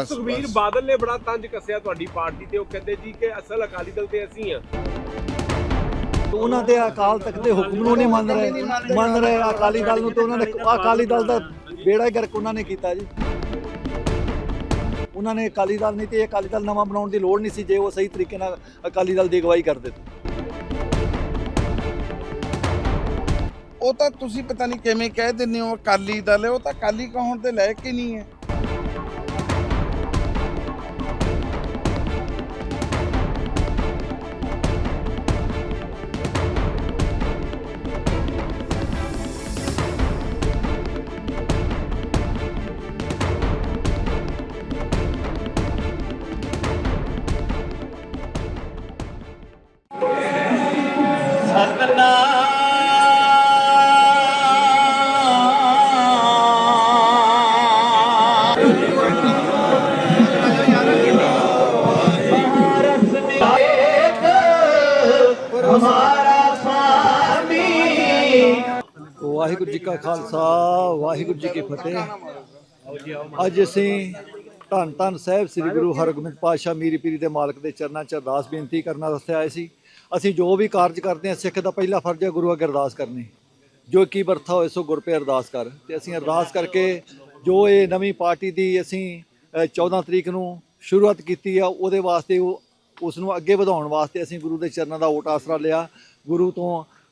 ਬਸ, ਸੁਖਬੀਰ ਬਸ। ਬਾਦਲ ਨੇ ਬੜਾ ਤੰਜ ਕੱਸਿਆ ਤੁਹਾਡੀ ਪਾਰਟੀ ਤੇ। ਉਹ ਕਹਿੰਦੇ ਜੀ ਕਿ ਅਸਲ ਅਕਾਲੀ ਦਲ ਤੇ ਅਸੀਂ ਆ ਤੇ ਉਹਨਾਂ ਦੇ ਅਕਾਲ ਤਖਤ ਦੇ ਹੁਕਮ ਨੂੰ ਨਹੀਂ ਮੰਨ ਰਹੇ ਮੰਨ ਰਹੇ ਅਕਾਲੀ ਦਲ ਨੂੰ ਤੇ ਉਹਨਾਂ ਨੇ ਅਕਾਲੀ ਦਲ ਦਾ ਬੇੜਾ ਹੀ ਗਰਕ ਉਹਨਾਂ ਨੇ ਕੀਤਾ ਜੀ। ਉਹਨਾਂ ਨੇ ਅਕਾਲੀ ਦਲ ਨਹੀਂ ਤੇ ਇਹ ਅਕਾਲੀ ਦਲ ਨਵਾਂ ਬਣਾਉਣ ਦੀ ਲੋੜ ਨਹੀਂ ਸੀ ਜੇ ਉਹ ਸਹੀ ਤਰੀਕੇ ਨਾਲ ਅਕਾਲੀ ਦਲ ਦੀ ਅਗਵਾਈ ਕਰਦੇ ਉਹ ਤਾਂ ਤੁਸੀਂ ਪਤਾ ਨਹੀਂ ਕਿਵੇਂ ਕਹਿ ਦਿੰਦੇ ਹੋ ਅਕਾਲੀ ਦਲ ਹੈ ਉਹ ਤਾਂ ਅਕਾਲੀ ਕਹਾਉਣ ਦੇ ਲਾਇਕ ਹੀ ਨਹੀਂ ਹੈ। ਵਾਹਿਗੁਰੂ ਜੀ ਕਾ ਖਾਲਸਾ ਵਾਹਿਗੁਰੂ ਜੀ ਕੀ ਫਤਿਹ। ਅੱਜ ਅਸੀਂ ਧੰਨ ਧੰਨ ਸਾਹਿਬ ਸ੍ਰੀ ਗੁਰੂ ਹਰਗੋਬਿੰਦ ਪਾਤਸ਼ਾਹ ਮੀਰੀ ਪੀਰੀ ਦੇ ਮਾਲਕ ਦੇ ਚਰਨਾਂ 'ਚ ਅਰਦਾਸ ਬੇਨਤੀ ਕਰਨ ਵਾਸਤੇ ਆਏ ਸੀ। ਅਸੀਂ ਜੋ ਵੀ ਕਾਰਜ ਕਰਦੇ ਹਾਂ ਸਿੱਖ ਦਾ ਪਹਿਲਾ ਫਰਜ਼ ਹੈ ਗੁਰੂ ਅੱਗੇ ਅਰਦਾਸ ਕਰਨੀ। ਜੋ ਕੀ ਵਰਥਾ ਹੋਏ ਸੋ ਗੁਰ ਪੇ ਅਰਦਾਸ ਕਰ। ਤੇ ਅਸੀਂ ਅਰਦਾਸ ਕਰਕੇ ਜੋ ਇਹ ਨਵੀਂ ਪਾਰਟੀ ਦੀ ਅਸੀਂ ਅ, 14 ਤਰੀਕ ਨੂੰ ਸ਼ੁਰੂਆਤ ਕੀਤੀ ਆ ਉਹਦੇ ਵਾਸਤੇ ਉਹ ਉਸ ਨੂੰ ਅੱਗੇ ਵਧਾਉਣ ਵਾਸਤੇ ਅਸੀਂ ਗੁਰੂ ਦੇ ਚਰਨਾਂ ਦਾ ਓਟ ਆਸਰਾ ਲਿਆ। ਗੁਰੂ ਤੋਂ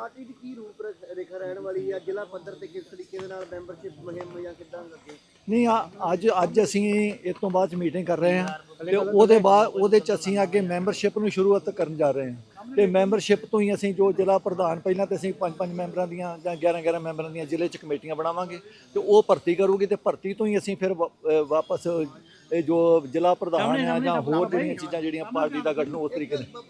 ਪਾਰਟੀ ਦੀ ਕੀ ਰੂਪ ਰੇਖ- ਰਹਿਣ ਵਾਲੀ ਹੈ ਜ਼ਿਲ੍ਹਾ ਪੱਧਰ ਤੇ ਕਿਸ ਤਰੀਕੇ ਦੇ ਨਾਲ ਮੈਂਬਰਸ਼ਿਪ ਮੁਹਿੰਮ ਜਾਂ ਕਿੱਦਾਂ ਲੱਗੇ? ਨਹੀਂ ਆ- ਅੱਜ ਅੱਜ ਅਸੀਂ ਇਸ ਤੋਂ ਬਾਅਦ ਮੀਟਿੰਗ ਕਰ ਰਹੇ ਹਾਂ ਤੇ ਉਹਦੇ ਬਾਅਦ ਉਹਦੇ ਚ ਅਸੀਂ ਅੱਗੇ ਮੈਂਬਰਸ਼ਿਪ ਨੂੰ ਸ਼ੁਰੂਆਤ ਕਰਨ ਜਾ ਰਹੇ ਹਾਂ। ਤੇ ਮੈਂਬਰਸ਼ਿਪ ਤੋਂ ਹੀ ਅਸੀਂ ਜੋ ਜ਼ਿਲ੍ਹਾ ਪ੍ਰਧਾਨ ਪਹਿਲਾਂ ਤੇ ਅਸੀਂ ਪੰਜ ਪੰਜ ਮੈਂਬਰਾਂ ਦੀਆਂ ਜਾਂ 11 11 ਮੈਂਬਰਾਂ ਦੀਆਂ ਜ਼ਿਲ੍ਹੇ ਚ ਕਮੇਟੀਆਂ ਬਣਾਵਾਂਗੇ ਤੇ ਉਹ ਭਰਤੀ ਕਰੂਗੀ ਤੇ ਭਰਤੀ ਤੋਂ ਹੀ ਅਸੀਂ ਫਿਰ ਵਾਪਸ ਇਹ ਜੋ ਜ਼ਿਲ੍ਹਾ ਪ੍ਰਧਾਨ ਆ ਜਾਂ ਹੋਰ ਜਿਹੜੀਆਂ ਚੀਜ਼ਾਂ ਜਿਹੜੀਆਂ ਪਾਰਟੀ ਦਾ ਗਠਨ ਉਸ ਤਰੀਕੇ ਨਾਲ।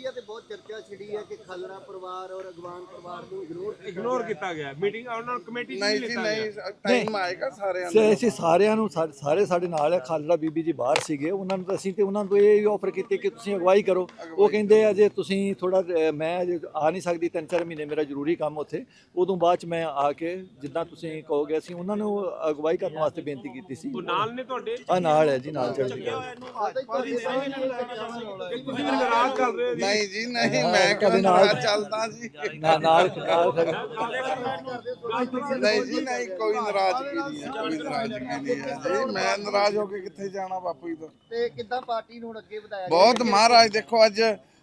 ਮੀਡੀਆ ਤੇ ਬਹੁਤ ਚਰਚਾ ਛਿੜੀ ਹੈ ਕਿ ਖਾਲੜਾ ਪਰਿਵਾਰ ਔਰ ਅਗਵਾਨ ਪਰਿਵਾਰ ਨੂੰ ਇਗਨੋਰ ਇਗਨੋਰ ਕੀਤਾ ਗਿਆ। ਮੀਟਿੰਗ ਉਹਨਾਂ ਨੂੰ ਕਮੇਟੀ 'ਚ ਨਹੀਂ ਨਹੀਂ ਜੀ ਲਿੱਤਾ ਨਹੀਂ ਗਿਆ। ਟਾਈਮ ਆਏਗਾ ਸਾਰਿਆਂ ਸੇ ਨੂੰ। ਅਸੀਂ ਸਾਰਿਆਂ ਨੂੰ ਸਾ- ਸਾਰੇ ਸਾਡੇ ਨਾਲ ਹੈ ਖਾਲੜਾ ਬੀਬੀ ਜੀ ਬਾਹਰ ਸੀਗੇ ਉਹਨਾਂ ਨੂੰ ਤਾਂ ਅਸੀਂ ਤੇ ਉਹਨਾਂ ਨੂੰ ਇਹ ਆਫਰ ਕੀਤੀ ਕਿ ਤੁਸੀਂ ਅਗਵਾਈ ਕਰੋ। ਉਹ ਕਹਿੰਦੇ ਅਜੇ ਤੁਸੀਂ ਥੋੜਾ ਮੈਂ ਅਜੇ ਆ ਨਹੀਂ ਸਕਦੀ ਤਿੰਨ ਚਾਰ ਮਹੀਨੇ ਮੇਰਾ ਜ਼ਰੂਰੀ ਕੰਮ ਉੱਥੇ। ਉਦੋਂ ਬਾਅਦ ਚ ਮੈਂ ਆ ਕੇ ਜਿੱਦਾਂ ਤੁਸੀਂ ਕਹੋਗੇ ਅਸੀਂ ਉਹਨਾਂ ਨੂੰ ਅਗਵਾਈ ਕਰਨ ਵਾਸਤੇ ਬੇਨਤੀ ਕੀਤੀ ਸੀ। ਉਹ ਨਾਲ ਨੇ ਤੁਹਾਡੇ? ਆ ਨਾਲ ਹੈ ਜੀ ਨਾਲ ਚੜ੍ਹਦੀ ਕਲਾ ਤੁਸੀਂ ਵੀ ਨਾਰਾਜ਼ ਕਰ ਰਹੇ ਹੋ ਜੀ। ਨਹੀਂ ਜੀ ਨਹੀਂ ਮੈਂ ਕਦੇ ਨਾਲ- ਚੱਲਦਾ ਜੀ। ਨਾਲ ਨਾਲ ਨਾਲ ਨਹੀਂ ਜੀ ਨਹੀਂ ਕੋਈ ਨਾਰਾਜ਼ਗੀ ਨਹੀਂ ਹੈ ਕੋਈ ਨਾਰਾਜ਼ਗੀ ਨਹੀਂ ਹੈ। ਜੀ ਮੈਂ ਨਾਰਾਜ਼ ਹੋ ਕੇ ਕਿੱਥੇ ਜਾਣਾ ਬਾਪੂ ਜੀ ਤੋਂ? ਤੇ ਕਿੱਦਾਂ ਪਾਰਟੀ ਨੂੰ ਹੁਣ ਅੱਗੇ ਵਧਾਇਆ ਬਹੁਤ ਮਹਾਰਾਜ ਦੇਖੋ ਅੱਜ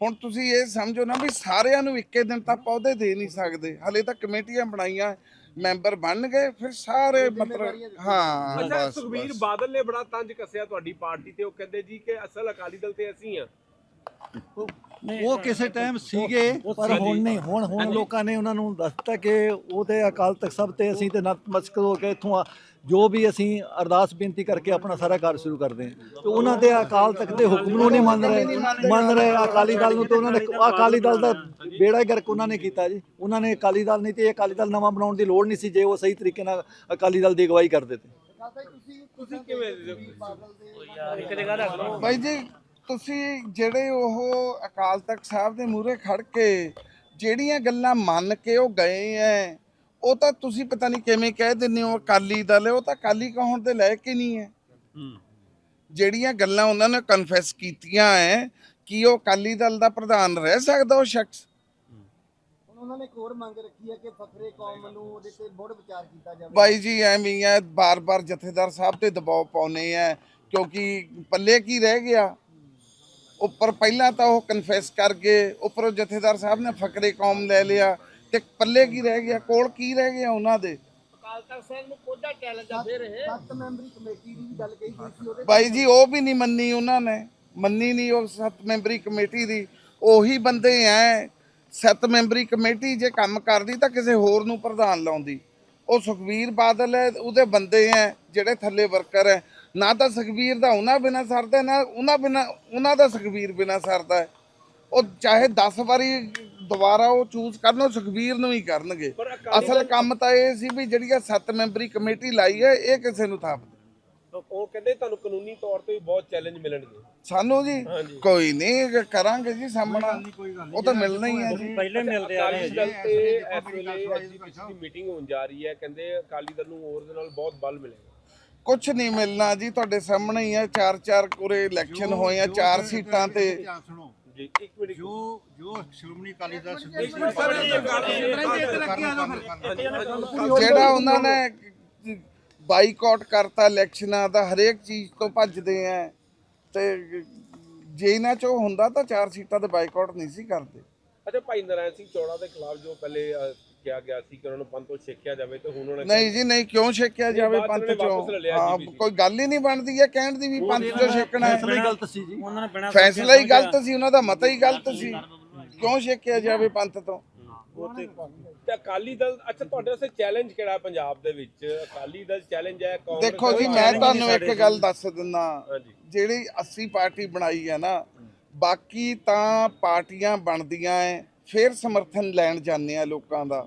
ਹੁਣ ਤੁਸੀਂ ਇਹ ਸਮਝੋ ਨਾ ਵੀ ਸਾਰਿਆਂ ਨੂੰ ਇੱਕੇ ਦਿਨ ਤਾਂ ਪੌਦੇ ਦੇ ਨਹੀਂ ਸਕਦੇ। ਹਲੇ ਤਾਂ ਕਮੇਟੀਆਂ ਬਣਾਈਆਂ ਮੈਂਬਰ ਬਣ ਗਏ ਫਿਰ ਸਾਰੇ ਮਤਲਬ ਹਾਂ ਅੱਛਾ ਬਸ ਸੁਖਬੀਰ ਬਸ। ਬਾਦਲ ਨੇ ਬੜਾ ਤੰਜ ਕੱਸਿਆ ਤੁਹਾਡੀ ਪਾਰਟੀ ਤੇ। ਉਹ ਕਹਿੰਦੇ ਜੀ ਕਿ ਅਸਲ ਅਕਾਲੀ ਦਲ ਤੇ ਅਸੀਂ ਆ ਉਹ ਕਿਸੇ ਟਾਈਮ ਸੀਗੇ ਪਰ ਹੁਣ ਨਹੀਂ ਹੁਣ ਹੁਣ ਲੋਕਾਂ ਨੇ ਉਹਨਾਂ ਨੂੰ ਦੱਸਤਾ ਕਿ ਉਹ ਤੇ ਅਕਾਲ ਤਖਤ ਸਭ ਤੇ ਅਸੀਂ ਤੇ ਨਤਮਸਤਕ ਹੋ ਕੇ ਇਥੋਂ ਜੋ ਵੀ ਅਸੀਂ ਅਰਦਾਸ ਬੇਨਤੀ ਕਰਕੇ ਆਪਣਾ ਸਾਰਾ ਕਾਰਜ ਸ਼ੁਰੂ ਕਰਦੇ ਹਾਂ। ਤੇ ਉਹਨਾਂ ਦੇ ਅਕਾਲ ਤਖਤ ਦੇ ਹੁਕਮ ਨੂੰ ਨਹੀਂ ਮੰਨ ਰਹੇ ਮੰਨ ਰਹੇ ਅਕਾਲੀ ਦਲ ਨੂੰ ਤੇ ਉਹਨਾਂ ਨੇ ਅਕਾਲੀ ਦਲ ਦਾ ਬੇੜਾ ਹੀ ਗਰਕ ਉਹਨਾਂ ਨੇ ਕੀਤਾ ਜੀ। ਉਹਨਾਂ ਨੇ ਅਕਾਲੀ ਦਲ ਨਹੀਂ ਤੇ ਇਹ ਅਕਾਲੀ ਦਲ ਨਵਾਂ ਬਣਾਉਣ ਦੀ ਲੋੜ ਨਹੀਂ ਸੀ ਜੇ ਉਹ ਸਹੀ ਤਰੀਕੇ ਨਾਲ ਅਕਾਲੀ ਦਲ ਦੀ ਅਗਵਾਈ ਕਰਦੇ ਤੇ। ਤੁਸੀਂ ਤੁਸੀਂ ਕਿਵੇਂ ਬਾਈ ਜੀ ਤੁਸੀਂ ਜਿਹੜੇ ਉਹ ਅਕਾਲ ਤਖਤ ਸਾਹਿਬ ਦੇ ਮੂਹਰੇ ਖੜ ਕੇ ਜਿਹੜੀਆਂ ਗੱਲਾਂ ਮੰਨ ਕੇ ਉਹ ਗਏ ਐ ਉਹ ਤਾਂ ਤੁਸੀਂ ਪਤਾ ਨਹੀਂ ਕਿਵੇਂ ਕਹਿ ਦਿੰਦੇ ਹੋ ਅਕਾਲੀ ਦਲ ਉਹ ਤਾਂ ਅਕਾਲੀ ਕਹਾਉਣ ਦੇ ਲਾਇਕ ਹੀ ਨਹੀਂ ਹੈ। ਜਿਹੜੀਆਂ ਗੱਲਾਂ ਉਹਨਾਂ ਨੇ ਕਨਫੈਸ ਕੀਤੀਆਂ ਐ ਕਿ ਉਹ ਅਕਾਲੀ ਦਲ ਦਾ ਪ੍ਰਧਾਨ ਰਹਿ ਸਕਦਾ ਉਹ ਸ਼ਖਸ? ਹੁਣ ਉਹਨਾਂ ਨੇ ਇੱਕ ਹੋਰ ਮੰਗ ਰੱਖੀ ਹੈ ਕਿ ਫਖਰੇ ਕੌਮ ਨੂੰ ਉਹਦੇ ਤੇ ਮੁੜ ਵਿਚਾਰ ਕੀਤਾ ਜਾਵੇ। ਬਾਈ ਜੀ ਐਵੇਂ ਹੀ ਹੈ ਬਾਰ-ਬਾਰ ਜਥੇਦਾਰ ਸਾਹਿਬ ਤੇ ਦਬਾਅ ਪਾਉਨੇ ਆ ਕਿਉਂਕਿ ਪੱਲੇ ਕੀ ਰਹਿ ਗਿਆ? ਉੱਪਰ ਪਹਿਲਾਂ ਤਾਂ ਉਹ ਕਨਫੈਸ ਕਰ ਗਏ ਉੱਪਰੋਂ ਜਥੇਦਾਰ ਸਾਹਿਬ ਨੇ ਫਕਰੇ ਕੌਮ ਲੈ ਲਿਆ ਤੇ ਪੱਲੇ ਕੀ ਰਹਿ ਗਿਆ ਕੋਲ ਕੀ ਰਹਿ ਗਿਆ ਉਹਨਾਂ ਦੇ? ਅਕਾਲ ਤਖਤ ਸਾਹਿਬ ਨੂੰ ਕੋਝਾ ਚੈਲੰਜ ਆ ਫਿਰ ਇਹ। ਸੱਤ ਮੈਂਬਰੀ ਕਮੇਟੀ ਦੀ ਵੀ ਗੱਲ ਕਹੀ ਗਈ ਸੀ ਉਹਦੇ ਬਾਈ ਜੀ ਉਹ ਵੀ ਨਹੀਂ ਮੰਨੀ ਉਹਨਾਂ ਨੇ ਮੰਨੀ ਨਹੀਂ ਉਹ ਸੱਤ ਮੈਂਬਰੀ ਕਮੇਟੀ ਦੀ। ਉਹੀ ਬੰਦੇ ਐ ਸੱਤ ਮੈਂਬਰੀ ਕਮੇਟੀ ਜੇ ਕੰਮ ਕਰਦੀ ਤਾਂ ਕਿਸੇ ਹੋਰ ਨੂੰ ਪ੍ਰਧਾਨ ਲਾਉਂਦੀ। ਉਹ ਸੁਖਬੀਰ ਬਾਦਲ ਹੈ ਉਹਦੇ ਬੰਦੇ ਐ ਜਿਹੜੇ ਥੱਲੇ ਵਰਕਰ ਐ। ਨਾ ਤਾਂ ਸੁਖਬੀਰ ਦਾ ਉਹਨਾਂ ਬਿਨਾ ਸਰਦਾ ਨਾ ਉਹਨਾਂ ਬਿਨਾ ਉਹਨਾਂ ਦਾ ਸੁਖਬੀਰ ਬਿਨਾ ਸਰਦਾ ਹੈ। ਉਹ ਚਾਹੇ 10 ਵਾਰੀ ਦੁਬਾਰਾ ਉਹ ਚੂਜ਼ ਕਰਨ ਉਹ ਸੁਖਬੀਰ ਨੂੰ ਹੀ ਕਰਨਗੇ। ਅਸਲ ਕੰਮ ਤਾਂ ਇਹ ਸੀ ਵੀ ਜਿਹੜੀ ਇਹ ਸੱਤ ਮੈਂਬਰੀ ਕਮੇਟੀ ਲਾਈ ਹੈ ਇਹ ਕਿਸੇ ਨੂੰ ਥਾਪ ਦਿਓ। ਉਹ ਕਹਿੰਦੇ ਤੁਹਾਨੂੰ ਕਾਨੂੰਨੀ ਤੌਰ ਤੇ ਵੀ ਬਹੁਤ ਚੈਲੰਜ ਮਿਲਣਗੇ। ਸਾਨੂੰ ਜੀ। ਕੋਈ ਨਹੀਂ ਕਰਾਂਗੇ ਜੀ ਸਾਹਮਣਾ। ਉਹ ਤਾਂ ਮਿਲਣਾ ਹੀ ਹੈ ਜੀ। ਪਹਿਲੇ ਮਿਲਦੇ ਆ ਦਲ ਤੇ ਇਸ ਵੇਲੇ ਮੀਟਿੰਗ ਹੋਣ ਜਾ ਰਹੀ ਹੈ। ਕਹਿੰਦੇ ਅਕਾਲੀ ਦਲ ਨੂੰ ਹੋਰ ਦੇ ਨਾਲ ਬਹੁਤ ਬਲ ਮਿਲੇਗਾ। ਕੁਝ ਨਹੀਂ ਮਿਲਣਾ ਜੀ ਤੁਹਾਡੇ ਸਾਹਮਣੇ ਹੀ ਹੈ ਚਾਰ ਚਾਰ ਕੋਰੇ ਇਲੈਕਸ਼ਨ ਹੋਏ ਆ ਚਾਰ ਸੀਟਾਂ ਤੇ। ਧਿਆਨ ਸੁਣੋ। ਜੀ ਇੱਕ ਮਿੰਟ ਜੋ ਜੋ ਸ਼੍ਰੋਮਣੀ ਅਕਾਲੀ ਦਲ ਜਿਹੜਾ ਉਹਨਾਂ ਨੇ ਬਾਈਕਾਟ ਕਰਤਾ ਇਲੈਕਸ਼ਨਾਂ ਦਾ ਹਰੇਕ ਚੀਜ਼ ਤੋਂ ਭੱਜਦੇ ਆ ਤੇ ਜੇ ਇਹਨਾਂ ਚੋਂ ਹੁੰਦਾ ਤਾਂ ਚਾਰ ਸੀਟਾਂ ਤੇ ਬਾਈਕਾਟ ਨਹੀਂ ਸੀ ਕਰਦੇ। ਅੱਛਾ ਭਾਈ ਨਰਾਇਣ ਸਿੰਘ ਚੌੜਾ ਦੇ ਖਿਲਾਫ ਜੋ ਪਹਿਲੇ ਕਿਹਾ ਗਿਆ ਸੀ ਕਿ ਉਹਨਾਂ ਨੂੰ ਪੰਥ ਤੋਂ ਛੇਕਿਆ ਜਾਵੇ ਤੇ ਹੁਣ ਉਹਨਾਂ ਨੇ ਨਹੀਂ ਜੀ ਨਹੀਂ ਕਿਉਂ ਛੇਕਿਆ ਜਾਵੇ? ਬਾਅਦ ਪੰਥ ਚ ਉਹਨੇ ਵਾਪਸ ਲੈ ਚੋਂ ਲਿਆ ਹਾਂ GBC ਕੋਈ ਗੱਲ ਹੀ ਨਹੀਂ ਬਣਦੀ ਹੈ ਕਹਿਣ ਦੀ ਵੀ ਪੰਥ ਚੋਂ ਛੇਕਣਾ ਹੈ। ਫੈਸਲਾ ਹੀ ਗਲਤ ਸੀ ਜੀ। ਉਹਨਾਂ ਨੇ ਬਿਨਾਂ ਫੈਸਲਾ ਹੀ ਗਲਤ ਸੀ ਉਹਨਾਂ ਦਾ ਮਤਾ ਹੀ ਗਲਤ ਸੀ। ਕਿਉਂ ਛੇਕਿਆ ਜਾਵੇ ਪੰਥ ਤੋਂ? ਤੇ ਅਕਾਲੀ ਦਲ ਅੱਛਾ ਤੁਹਾਡੇ ਵਾਸਤੇ ਚੈਲੰਜ ਕਿਹੜਾ ਹੈ ਪੰਜਾਬ ਦੇ ਵਿੱਚ? ਅਕਾਲੀ ਦਲ ਚੈਲੰਜ ਹੈ ਕਾਂਗਰਸ ਦੇਖੋ ਜੀ ਮੈਂ ਤੁਹਾਨੂੰ ਇੱਕ ਗੱਲ ਦੱਸ ਦਿੰਦਾ। ਹਾਂਜੀ। ਜਿਹੜੀ 80 ਪਾਰਟੀ ਬਣਾਈ ਹੈ ਨਾ ਬਾਕੀ ਤਾਂ ਪਾਰਟੀਆਂ ਬਣਦੀਆਂ ਐ ਫਿਰ ਸਮਰਥਨ ਲੈਣ ਜਾਂਦੇ ਆ ਲੋਕਾਂ ਦਾ।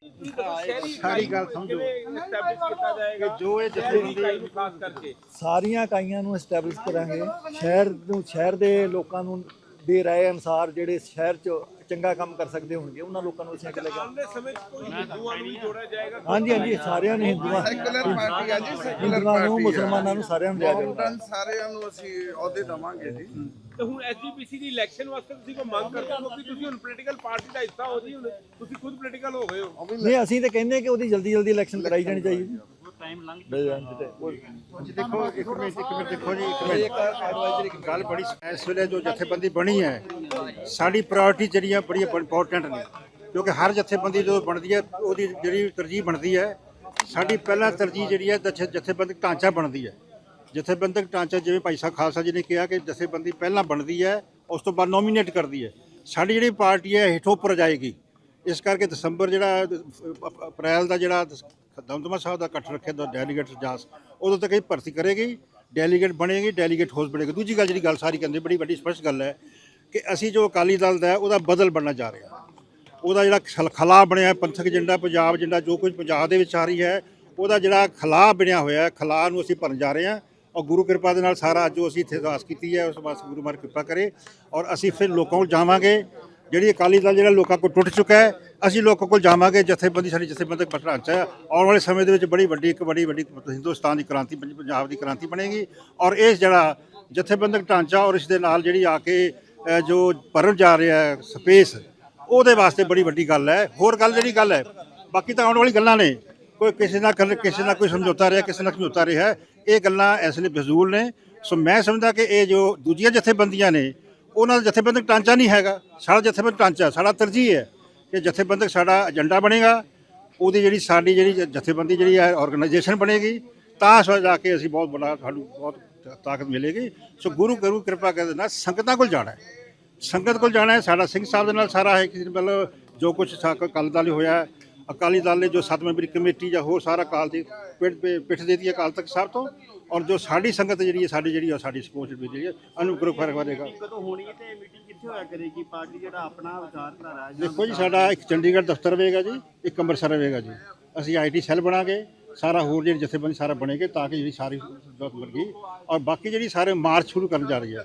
ਸਾਰੀ ਗੱਲ ਸਮਝੋ। ਜਾਏਗਾ? ਜੋ ਇਹ ਜਥੇਬੰਦੀ ਖਾਸ ਕਰਕੇ। ਸਾਰੀਆਂ ਇਕਾਈਆਂ ਨੂੰ ਐਸਟੈਬਲਿਸ਼ ਕਰਾਂਗੇ। ਸ਼ਹਿਰ ਨੂੰ ਸ਼ਹਿਰ ਦੇ ਲੋਕਾਂ ਨੂੰ ਦੇ ਰਾਏ ਅਨਸਾਰ ਜਿਹੜੇ ਸ਼ਹਿਰ 'ਚ ਚੰਗਾ ਕੰਮ ਕਰ ਸਕਦੇ ਹੋਣਗੇ ਉਹਨਾਂ ਲੋਕਾਂ ਨੂੰ ਅਸੀਂ ਅੱਗੇ ਲੈ ਕੇ ਆਉਣ ਦੇ ਸਮੇਂ 'ਚ ਕੋਈ ਹਿੰਦੂਆਂ ਨੂੰ ਵੀ ਜੋੜਿਆ ਜਾਏਗਾ। ਹਾਂਜੀ ਹਾਂਜੀ ਸਾਰਿਆਂ ਨੂੰ ਹਿੰਦੂਆਂ ਸੈਕੂਲਰ ਪਾਰਟੀ ਆ ਜੀ ਸੈਕੂਲਰ ਹਿੰਦੂਆਂ ਨੂੰ ਪਾਰਟੀ ਮੁਸਲਮਾਨਾਂ ਨੂੰ ਸਾਰਿਆਂ ਨੂੰ ਲਿਆ ਜਾਊਗਾ। ਸਾਰਿਆਂ ਨੂੰ ਅਸੀਂ ਅਹੁਦੇ ਦਵਾਂਗੇ ਜੀ। ਤੇ ਹੁਣ ਐਸਜੀਪੀਸੀ ਦੀ ਇਲੈਕਸ਼ਨ ਵਾਸਤੇ ਤੁਸੀਂ ਕੋਈ ਮੰਗ ਕਰਦੇ ਹੋ ਕਿ ਤੁਸੀਂ ਹੁਣ ਪੋਲੀਟੀਕਲ ਪਾਰਟੀ ਦਾ ਹਿੱਸਾ ਹੋ ਜੀ ਹੁਣ ਤੁਸੀਂ ਖੁਦ ਪੋਲੀਟੀਕਲ ਹੋ ਗਏ ਹੋ? ਨਹੀਂ ਅਸੀਂ ਤਾਂ ਕਹਿੰਦੇ ਕਿ ਉਹਦੀ ਜਲਦੀ ਜਲਦੀ ਇਲੈਕਸ਼ਨ ਕਰਾਈ ਜਾਣੀ ਚਾਹੀਦੀ। ਟਾਈਮ ਲੰਘ ਦੇਖੋ ਇੱਕ ਮਿੰਟ ਇੱਕ ਮਿੰਟ ਦੇਖੋ ਜੀ ਇੱਕ ਮਿੰਟ। ਇੱਕ ਗੱਲ ਬੜੀ ਇਸ ਵੇਲੇ ਜੋ ਜਥੇਬੰਦੀ ਬਣੀ ਹੈ ਸਾਡੀ ਪ੍ਰਾਇੋਰਟੀ ਜਿਹੜੀਆਂ ਬੜੀ ਇੰਪੋਰਟੈਂਟ ਨੇ। ਕਿਉਂਕਿ ਹਰ ਜਥੇਬੰਦੀ ਜਦੋਂ ਬਣਦੀ ਹੈ ਉਹਦੀ ਜਿਹੜੀ ਤਰਜੀਹ ਬਣਦੀ ਹੈ ਸਾਡੀ ਪਹਿਲਾ ਤਰਜੀਹ ਜਿਹੜੀ ਹੈ ਜਥੇ- ਜਥੇਬੰਦਕ ਢਾਂਚਾ ਬਣਦੀ ਹੈ। ਜਥੇਬੰਦਕ ਢਾਂਚਾ ਜਿਵੇਂ ਭਾਈ ਸਾਹਿਬ ਖਾਲਸਾ ਜੀ ਨੇ ਕਿਹਾ ਕਿ ਜਥੇਬੰਦੀ ਪਹਿਲਾਂ ਬਣਦੀ ਹੈ ਉਸ ਤੋਂ ਬਾਅਦ ਨੋਮੀਨੇਟ ਕਰਦੀ ਹੈ। ਸਾਡੀ ਜਿਹੜੀ ਪਾਰਟੀ ਹੈ ਹੇਠੋਂ ਉੱਪਰ ਜਾਏਗੀ। ਇਸ ਕਰਕੇ ਦਸੰਬਰ ਜਿਹੜਾ ਅਪ੍ਰੈਲ ਦਾ ਜਿਹੜਾ ਦਮਦਮਾ ਸਾਹਿਬ ਦਾ ਇਕੱਠ ਰੱਖਿਆ ਦਾ ਡੈਲੀਗੇਟ ਜਾਸ, ਉਦੋਂ ਤੱਕ ਇਹ ਭਰਤੀ ਕਰੇਗੀ ਡੈਲੀਗੇਟ ਬਣੇਗੀ ਡੈਲੀਗੇਟ ਹਾਊਸ ਬਣੇਗਾ। ਦੂਜੀ ਗੱਲ ਜਿਹੜੀ ਗੱਲ ਸਾਰੀ ਕਹਿੰਦੇ, ਬੜੀ ਵੱਡੀ ਸਪਸ਼ਟ ਗੱਲ ਹੈ ਕਿ ਅਸੀਂ ਜੋ ਅਕਾਲੀ ਦਲ ਦਾ ਉਹਦਾ ਬਦਲ ਬਣਨਾ ਜਾ ਰਿਹਾ। ਉਹਦਾ ਜਿਹੜਾ ਖਲ- ਖਲਾ ਬਣਿਆ ਪੰਥਕ ਏਜੰਡਾ, ਪੰਜਾਬ ਏਜੰਡਾ, ਜੋ ਕੁਝ ਪੰਜਾਬ ਦੇ ਵਿੱਚ ਆ ਰਹੀ ਹੈ, ਉਹਦਾ ਜਿਹੜਾ ਖਲਾ ਬਣਿਆ ਹੋਇਆ ਹੈ, ਖਲਾ ਨੂੰ ਅਸੀਂ ਭਰਨ ਜਾ ਰਹੇ ਹਾਂ। ਔਰ ਗੁਰੂ ਕਿਰਪਾ ਦੇ ਨਾਲ ਸਾਰਾ ਜੋ ਅਸੀਂ ਇੱਥੇ ਅਰਦਾਸ ਕੀਤੀ ਹੈ, ਉਸ ਵਾਸਤੇ ਗੁਰੂ ਮਾਰ ਕਿਰਪਾ ਕਰੇ। ਔਰ ਅਸੀਂ ਫਿਰ ਲੋਕਾਂ ਕੋਲ ਜਾਵਾਂਗੇ। ਜਿਹੜੀ ਅਕਾਲੀ ਦਲ ਜਿਹੜਾ ਲੋਕਾਂ ਕੋਲ ਟੁੱਟ ਚੁੱਕਾ ਹੈ, ਅਸੀਂ ਲੋਕਾਂ ਕੋਲ ਜਾਵਾਂਗੇ, ਜਥੇਬੰਦੀ, ਸਾਡੀ ਜਥੇਬੰਦਕ ਢਾਂਚਾ ਹੈ। ਆਉਣ ਵਾਲੇ ਸਮੇਂ ਦੇ ਵਿੱਚ ਬੜੀ ਵੱਡੀ ਇੱਕ ਬੜੀ ਵੱਡੀ ਹਿੰਦੁਸਤਾਨ ਦੀ ਕ੍ਰਾਂਤੀ ਪੰਜ- ਪੰਜਾਬ ਦੀ ਕ੍ਰਾਂਤੀ ਬਣੇਗੀ। ਔਰ ਇਸ ਜਿਹੜਾ ਜਥੇਬੰਦਕ ਢਾਂਚਾ ਔਰ ਇਸ ਦੇ ਨਾਲ ਜਿਹੜੀ ਆ ਕੇ ਜੋ ਭਰਨ ਜਾ ਰਿਹਾ ਹੈ ਸਪੇਸ, ਉਹਦੇ ਵਾਸਤੇ ਬੜੀ ਵੱਡੀ ਗੱਲ ਹੈ। ਹੋਰ ਗੱਲ ਜਿਹੜੀ ਗੱਲ ਹੈ, ਬਾਕੀ ਤਾਂ ਆਉਣ ਵਾਲੀ ਗੱਲਾਂ ਨੇ। ਕੋਈ ਕਿਸੇ ਨਾਲ ਕਰ- ਕਿਸੇ ਨਾਲ ਕੋਈ ਸਮਝੌਤਾ ਰਿਹਾ, ਕਿਸੇ ਨਾਲ ਸਮਝੌਤਾ ਰਿਹਾ ਇਹ ਗੱਲਾਂ ਇਸ ਲਈ ਬਜ਼ੂਲ ਨੇ। ਸੋ ਮੈਂ ਸਮਝਦਾ ਕਿ ਇਹ ਜੋ ਦੂਜੀਆਂ ਜਥੇਬੰਦੀਆਂ ਨੇ ਉਹਨਾਂ ਦਾ ਜਥੇਬੰਦਕ ਢਾਂਚਾ ਨਹੀਂ ਹੈਗਾ। ਸਾਡਾ ਜਥੇਬੰਦਕ ਢਾਂਚਾ, ਸਾਡਾ ਤਰਜੀਹ ਹੈ ਕਿ ਜਥੇਬੰਦਕ ਸਾਡਾ ਏਜੰਡਾ ਬਣੇਗਾ, ਉਹਦੀ ਜਿਹੜੀ ਸਾਡੀ ਜਿਹੜੀ ਜਥੇਬੰਦੀ ਜਿਹੜੀ ਹੈ ਆਰਗੇਨਾਈਜੇਸ਼ਨ ਬਣੇਗੀ, ਤਾਂ ਸੋ ਜਾ ਕੇ ਅਸੀਂ ਬਹੁਤ ਬੜਾ ਸਾਨੂੰ ਬਹੁਤ ਤਾਕਤ ਮਿਲੇਗੀ। ਸੋ ਗੁਰੂ ਗੁਰੂ ਕਿਰਪਾ ਕਰਦੇ ਨਾਲ ਸੰਗਤਾਂ ਕੋਲ ਜਾਣਾ ਹੈ। ਸੰਗਤ ਕੋਲ ਜਾਣਾ ਹੈ, ਸਾਡਾ ਸਿੰਘ ਸਾਹਿਬ ਦੇ ਨਾਲ ਸਾਰਾ ਹੈ, ਕਿਸੇ ਮਤਲਬ ਜੋ ਕੁਝ ਅਕਾਲੀ ਦਲ ਲਈ ਹੋਇਆ ਅਕਾਲੀ ਦਲ ਨੇ ਜੋ ਸੱਤ ਮੈਂਬਰੀ ਕਮੇਟੀ ਜਾਂ ਹੋਰ ਸਾਰਾ ਕਾਲ ਦੀ ਪਿੱਠ ਪਿੱਠ ਦੇਤੀ ਹੈ ਅਕਾਲ ਤਖਤ ਸਾਹਿਬ ਤੋਂ ਔਰ ਜੋ ਸਾਡੀ ਸੰਗਤ ਜਿਹੜੀ ਹੈ ਸਾਡੀ ਜਿਹੜੀ ਹੈ ਸਾਡੀ ਸਪੋਰਟ ਜਿਹੜੀ ਹੈ ਅਨੁਗ੍ਰਹ ਫ਼ਰਕ ਕਰੇਗਾ ਕਦੋਂ ਹੋਣੀ ਹੈ ਤੇ ਮੀਟਿੰਗ ਕਿੱਥੇ ਹੋਇਆ ਕਰੇਗੀ ਪਾਰਟੀ ਜਿਹੜਾ ਆਪਣਾ ਵਿਚਾਰਧਾਰਾ ਹੈ ਦੇਖੋ ਜੀ ਸਾਡਾ ਇੱਕ ਚੰਡੀਗੜ੍ਹ ਦਫ਼ਤਰ ਹੋਵੇਗਾ ਜੀ ਇੱਕ ਅੰਮ੍ਰਿਤਸਰ ਹੋਵੇਗਾ ਜੀ। ਅਸੀਂ ਆਈਟੀ ਸੈੱਲ ਬਣਾਗੇ ਸਾਰਾ ਹੋਰ ਜਿਹੜੀ ਜਥੇਬੰਦੀ ਸਾਰਾ ਬਣੇਗੇ ਤਾਂ ਕਿ ਜਿਹੜੀ ਸਾਰੀ ਬਣ ਗਈ। ਔਰ ਬਾਕੀ ਜਿਹੜੀ ਸਾਰੇ ਮਾਰਚ ਸ਼ੁਰੂ ਕਰਨ ਜਾ ਰਹੀ ਹੈ।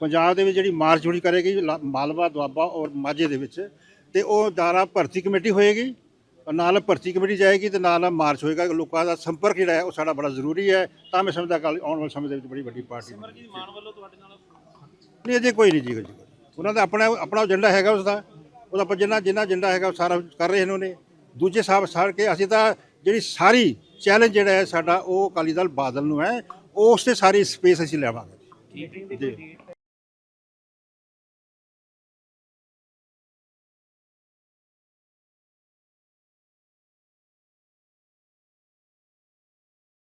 ਪੰਜਾਬ ਦੇ ਵਿੱਚ ਜਿਹੜੀ ਮਾਰਚ ਸ਼ੁਰੂ ਕਰੇਗੀ ਮਾਲਵਾ ਦੁਆਬਾ ਔਰ ਮਾਝੇ ਦੇ ਵਿੱਚ ਤੇ ਉਹ ਦਾਰਾ ਭਰਤੀ ਕਮੇਟੀ ਹੋਏਗੀ। ਨਾਲ ਭਰਤੀ ਕਮੇਟੀ ਜਾਏਗੀ ਤੇ ਨਾਲ ਮਾਰਚ ਹੋਏਗਾ। ਲੋਕਾਂ ਦਾ ਸੰਪਰਕ ਜਿਹੜਾ ਹੈ ਉਹ ਸਾਡਾ ਬੜਾ ਜ਼ਰੂਰੀ ਹੈ। ਤਾਂ ਮੈਂ ਸਮਝਦਾ ਕੱਲ ਆਉਣ ਵਾਲੇ ਸਮੇਂ ਦੇ ਵਿੱਚ ਬੜੀ ਵੱਡੀ ਪਾਰਟੀ ਸਿਮਰਜੀਤ ਮਾਨ ਵੱਲੋਂ ਤੁਹਾਡੇ ਨਾਲ ਨਹੀਂ ਅਜੇ ਕੋਈ ਨਹੀਂ ਜੀ ਕੋਈ। ਉਹਨਾਂ ਦਾ ਆਪਣਾ ਆਪਣਾ ਏਜੰਡਾ ਹੈਗਾ ਉਸ ਦਾ ਉਹਦਾ ਆਪਾਂ ਜਿੰਨਾ ਜਿੰਨਾ ਏਜੰਡਾ ਹੈਗਾ ਉਹ ਸਾਰਾ ਕਰ ਰਹੇ ਨੇ ਉਹਨੇ। ਦੂਜੇ ਸਾਹਿਬ ਸਾਰ ਕੇ ਅਸੀਂ ਤਾਂ ਜਿਹੜੀ ਸਾਰੀ ਚੈਲੰਜ ਜਿਹੜਾ ਹੈ ਸਾਡਾ ਉਹ ਅਕਾਲੀ ਦਲ ਬਾਦਲ ਨੂੰ ਹੈ। ਉਸ ਤੇ ਸਾਰੀ ਸਪੇਸ ਅਸੀਂ ਲੈਵਾਂਗੇ ਜੀ।